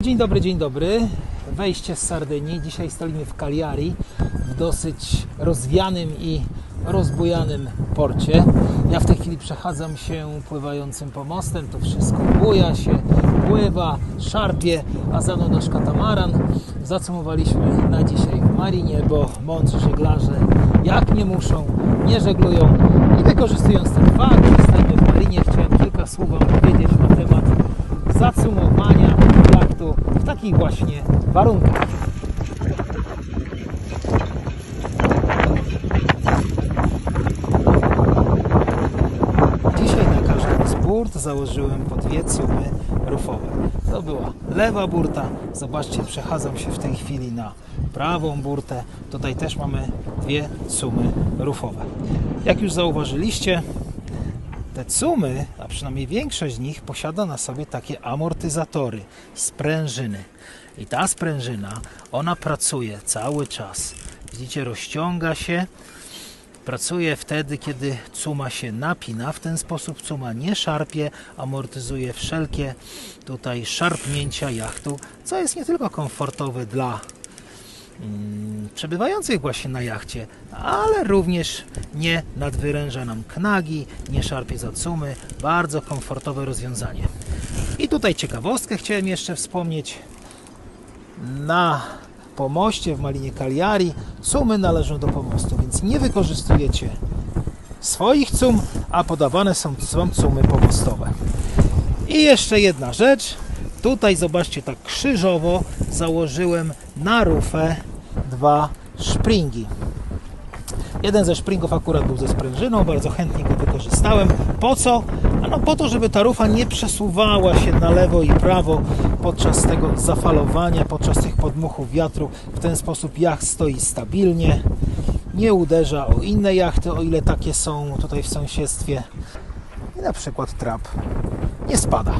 Dzień dobry, dzień dobry. Wejście z Sardynii. Dzisiaj stoimy w Cagliari, w dosyć rozwianym i rozbujanym porcie. Ja w tej chwili przechadzam się pływającym pomostem. To wszystko buja się, pływa, szarpie, a za mną nasz katamaran. Zacumowaliśmy na dzisiaj w marinie, bo mądrzy żeglarze jak nie muszą, nie żeglują i wykorzystując ten fakt, takich właśnie warunkach. Dzisiaj na każdy z burt założyłem po dwie cumy rufowe. To była lewa burta. Zobaczcie, przechadzam się w tej chwili na prawą burtę. Tutaj też mamy dwie cumy rufowe. Jak już zauważyliście, te cumy, a przynajmniej większość z nich, posiada na sobie takie amortyzatory, sprężyny. I ta sprężyna, ona pracuje cały czas. Widzicie, rozciąga się, pracuje wtedy, kiedy cuma się napina. W ten sposób cuma nie szarpie, amortyzuje wszelkie tutaj szarpnięcia jachtu, co jest nie tylko komfortowe dla przebywających właśnie na jachcie, ale również nie nadwyręża nam knagi, nie szarpie za cumy. Bardzo komfortowe rozwiązanie. I tutaj ciekawostkę chciałem jeszcze wspomnieć. Na pomoście w Malinie Cagliari cumy należą do pomostu, więc nie wykorzystujecie swoich cum, a podawane są, są cumy pomostowe. I jeszcze jedna rzecz. Tutaj zobaczcie, tak krzyżowo założyłem na rufę dwa szpringi. Jeden ze szpringów akurat był ze sprężyną, bardzo chętnie go wykorzystałem. Po co? Ano po to, żeby ta rufa nie przesuwała się na lewo i prawo podczas tego zafalowania, podczas tych podmuchów wiatru. W ten sposób jacht stoi stabilnie, nie uderza o inne jachty, o ile takie są tutaj w sąsiedztwie. I na przykład trap nie spada.